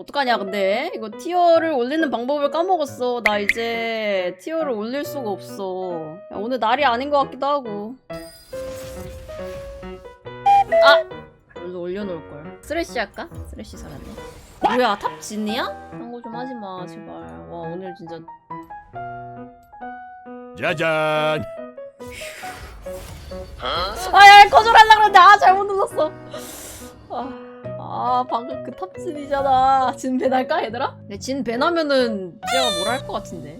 어떡하냐 근데? 이거 티어를 올리는 방법을 까먹었어. 나 이제 티어를 올릴 수가 없어. 야, 오늘 날이 아닌 것 같기도 하고. 아! 오늘도 올려놓을걸. 쓰레쉬 할까? 쓰레쉬 살았네. 뭐야 탑 진이야? 한거 좀 하지마 제발. 와 오늘 진짜. 짜잔. 아야 거절하려고 그랬는데 아 잘못 눌렀어. 아, 아 방금 그 탑진이잖아. 진 배날까 얘들아? 근데 진 배나면은 쟤가 뭘 할 것 같은데?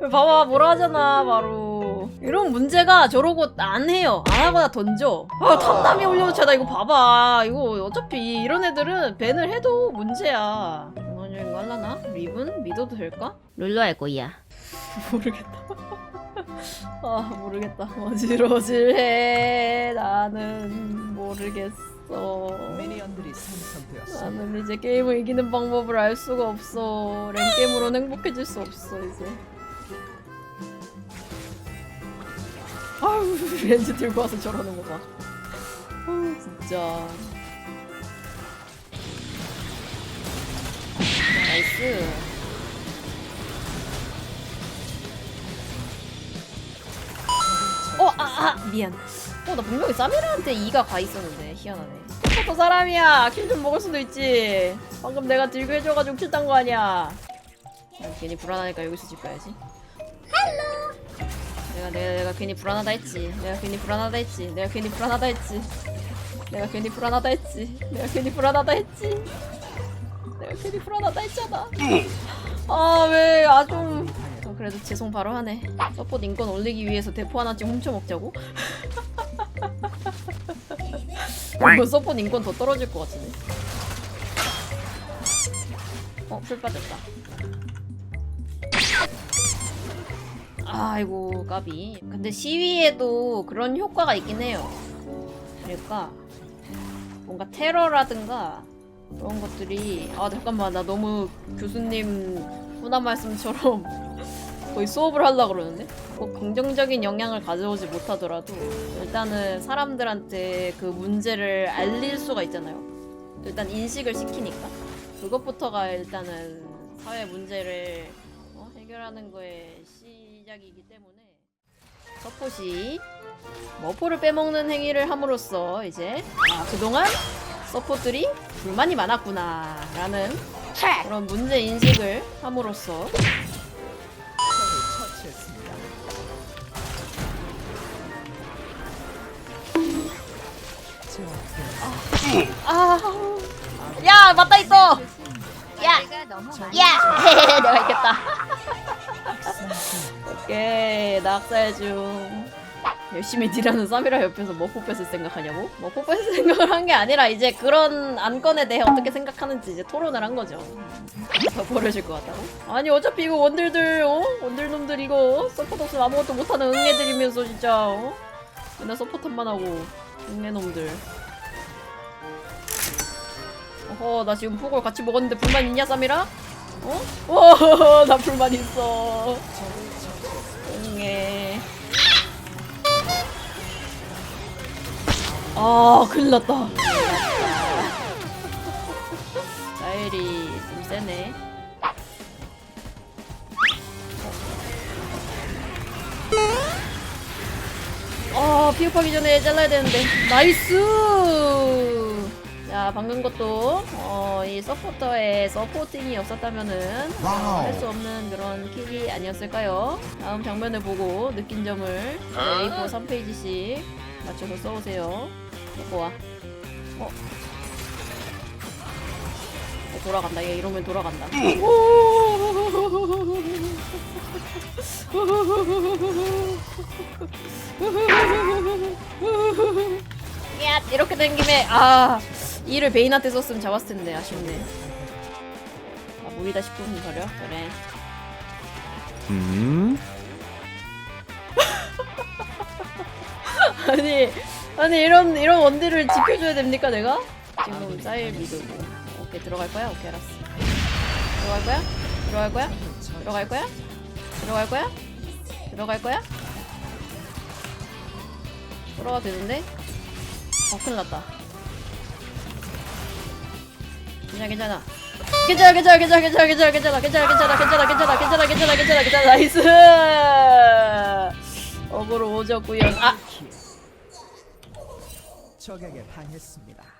봐봐 뭐라 하잖아 바로. 이런 문제가 저러고 안 해요. 안 하거나 던져. 아 탐남이 올려놓자 나 이거 봐봐. 이거 어차피 이런 애들은 밴을 해도 문제야. 전반적인 거 할라나? 리븐? 믿어도 될까? 룰루 할 거야. 모르겠다 아 모르겠다. 어질어질해. 나는 모르겠어. 미니언들이 생성되었습니다. 나는 이제 게임을 이기는 방법을 알 수가 없어. 랭게임으로는 행복해질 수 없어 이제. 아우 렌즈 들고 와서 저러는 거봐. 아우 진짜. 나이스 어, 아, 아, 미안. 어, 나 분명히 사미라한테 이가 가 있었는데 희한하네. 또 사람이야. 킬 좀 먹을 수도 있지. 방금 내가 들고 해줘가지고 킬 딴 거 아니야. 난 괜히 불안하니까 여기서 집 가야지. 내가 내가 내가 괜히 불안하다 했지. 내가 괜히 불안하다 했지. 내가 괜히 불안하다 했지. 내가 괜히 불안하다 했지. 내가 괜히 불안하다 했지. 내가 괜히 불안하다 했잖아. 아 왜 아주 어, 그래도 죄송 바로 하네. 서폿 인권 올리기 위해서 대포 하나씩 훔쳐 먹자고? 이거 서폿 인권 더 떨어질 것 같은데. 어, 풀 빠졌다. 아이고, 까비. 근데 시위에도 그런 효과가 있긴 해요. 그러니까 뭔가 테러라든가 그런 것들이 아 잠깐만 나 너무 교수님 훈한 말씀처럼 거의 수업을 하려고 그러는데? 꼭 긍정적인 영향을 가져오지 못하더라도 일단은 사람들한테 그 문제를 알릴 수가 있잖아요. 일단 인식을 시키니까. 그것부터가 일단은 사회 문제를 어, 해결하는 거의 시작이기 때문에. 서폿이 머포를 빼먹는 행위를 함으로써 이제 아, 그동안 서포들이 불만이 많았구나 라는 그런 문제 인식을 함으로써 아, 야 맞다 있어 야, 야, 내가 있겠다. 오케이, 낙살 중. 열심히 딜하는 사미라 옆에서 머포 뺏을 생각하냐고? 머포 뺏을 생각을 한 게 아니라 이제 그런 안건에 대해 어떻게 생각하는지 이제 토론을 한 거죠. 더 버려질 것 같다고? 아니 어차피 이거 원딜들, 어? 원딜놈들 이거 서포트 없으면 아무것도 못하는 응애들이면서 진짜, 어? 맨날 서포트만 하고 응애놈들. 어허 나 지금 폭을 같이 먹었는데 불만 있냐 쌈이라? 어? 어, 나 불만 있어. 응애. 아, 큰일 났다. 나엘이 좀 세네. 아, 피업하기 전에 잘라야 되는데. 나이스! 자, 방금 것도, 어, 이 서포터의 서포팅이 없었다면은, 어, 할 수 없는 그런 킬이 아니었을까요? 다음 장면을 보고 느낀 점을 A4 3페이지씩 맞춰서 써오세요. 갖고 와. 어. 어, 돌아간다. 얘 이러면 돌아간다. 야, 이렇게 된 김에 아 이를 베인한테 썼으면 잡았을 텐데 아쉽네. 아 무리다 싶으면 버려. 그래. 음? 아니 아니 이런 이런 원딜을 지켜줘야 됩니까 내가? 지금 사일 미드고. 오케이 들어갈 거야? 오케이 알았어. 들어갈 거야? 들어갈 거야? 들어갈 거야? 들어갈 거야? 들어갈 거야? 들어가 되는데? 어 큰일 났다. 괜찮아 괜찮아 괜찮아 괜찮아 괜찮아 괜찮아 괜찮아 괜찮아 괜찮아 괜찮아 괜찮아 괜찮아 괜찮아 괜찮아 괜찮아 나이스 어그로 오졌구요 아 킬. 적에게 당했습니다.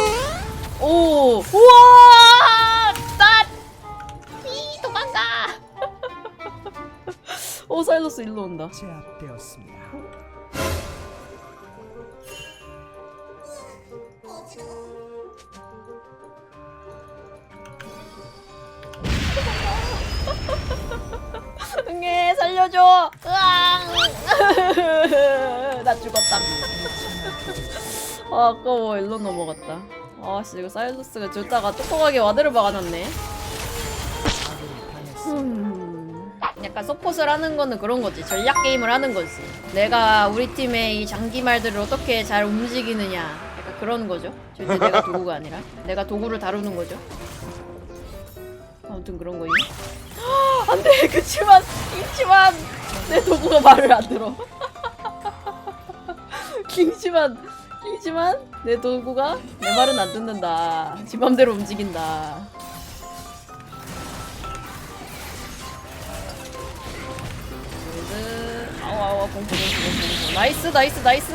오 우와! 나 이 도망가! 오 사일러스 일로 온다. 제압되었습니다. 응애 살려줘! 으앙 나 죽었다. 아 아까워. 일로 넘어갔다 아씨 이거 사일러스가 줬다가 똑똑하게 와드를 막아놨네. 음, 약간 서폿을 하는 거는 그런 거지. 전략 게임을 하는 거지. 내가 우리 팀의 이 장기말들을 어떻게 잘 움직이느냐. 약간 그런 거죠. 절대 내가 도구가 아니라. 내가 도구를 다루는 거죠. 아무튼 그런 거임 안돼. 그치만 그치만 내 도구가 말을 안 들어. 킹지만 킹지만 내 도구가 내 말은 안 듣는다. 지 맘대로 움직인다. 아우 공포 공포 나이스 나이스 나이스.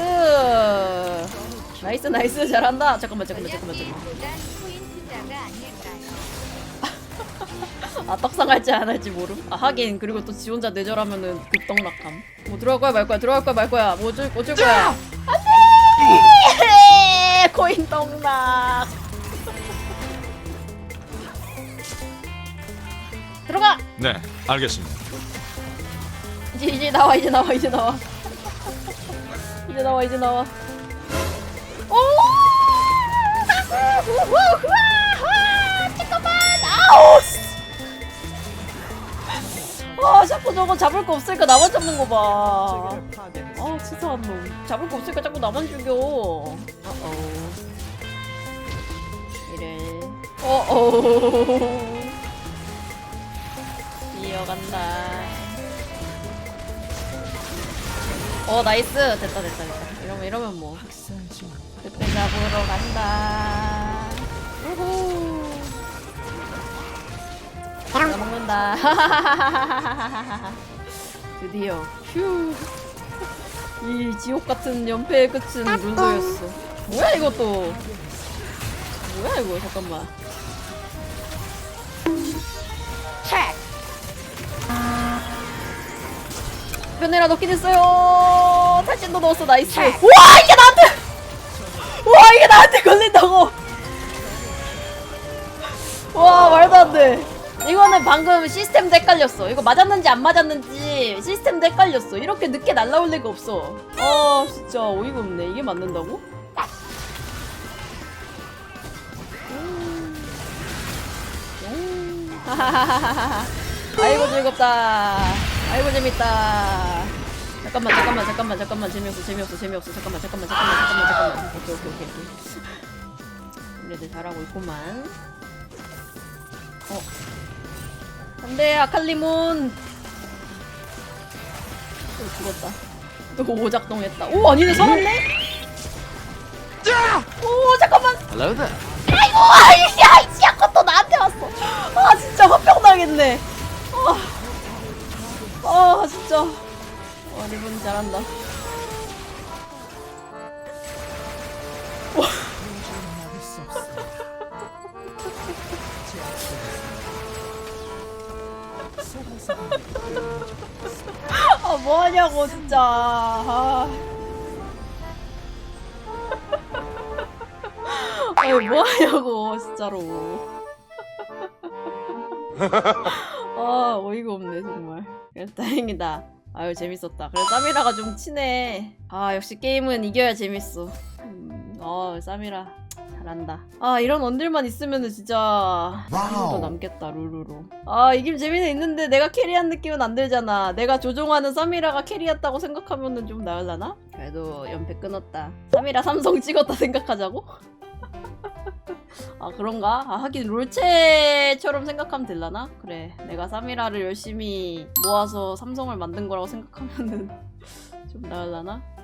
나이스 나이스. 잘한다. 잠깐만 잠깐만 잠깐만 잠깐만? 아 떡상할지 안 할지 모름. 아 하긴. 그리고 또 지 혼자 내절하면은 급떡락함. 뭐 들어갈 거야 말 거야 들어갈 거야 말 거야. 뭐줄 거야 코인 떡락. 들어가! 네, 알겠습니다. 이제 이제 나와 이제 나와 이제 나와. 이제 나와 이제 나와. 오! 우후 우와! 잠깐만! 아우 씨. 아 자꾸 저거 잡을 거 없으니까 나만 잡는 거봐. 제게를 파괴했습니다. 아 치사한 놈 잡을 거 없으니까 자꾸 나만 죽여. 어어 이래 어어. 이어간다. 어 나이스. 됐다 됐다 됐다. 이러면 이러면 뭐. 그때 잡으러 간다. 우후. 내가 먹는다. 드디어. 휴. 이 지옥 같은 연패의 끝은 룬소였어. 뭐야 이것도 뭐야 이거? 잠깐만. 변해라 넣긴 했어요. 탈진도 넣었어. 나이스. 와 이게 나한테 와 이게 나한테 걸린다고. 와 말도 안돼. 이거는 방금 시스템 헷갈렸어. 이거 맞았는지 안 맞았는지 시스템 헷갈렸어. 이렇게 늦게 날라올 리가 없어. 아 진짜 어이가 없네. 이게 맞는다고? 아이고 즐겁다. 아이고 재밌다. 잠깐만 잠깐만 잠깐만 잠깐만. 재미없어 재미없어 재미없어. 잠깐만 잠깐만 잠깐만 잠깐만 잠깐만. 오케이 오케이 오케이 오케이. 우리들 잘하고 있구만. 어. 안돼 아칼리몬 또 죽었다. 또 오작동했다. 오 아니네 살았네? 오 잠깐만. 아이고 아이씨 아이 진짜 화병 나겠네. 아, 아 진짜. 와 리본 잘한다. 소방사관이 아 뭐하냐고 진짜. 아. 아니 뭐하냐고 진짜로 아 어이가 없네 정말 그래도 다행이다 아유 재밌었다 그래 쌈이라가 좀 치네 아 역시 게임은 이겨야 재밌어 음, 어 쌈이라 잘한다. 아 이런 원딜만 있으면은 진짜 더 남겠다 루루로. 아 이길 재미는 있는데 내가 캐리한 느낌은 안 들잖아. 내가 조종하는 사미라가 캐리했다고 생각하면은 좀 나을라나? 그래도 연패 끊었다. 사미라 삼성 찍었다 생각하자고? 아 그런가? 아 하긴 롤체처럼 생각하면 될라나? 그래 내가 사미라를 열심히 모아서 삼성을 만든 거라고 생각하면은 좀 나을라나?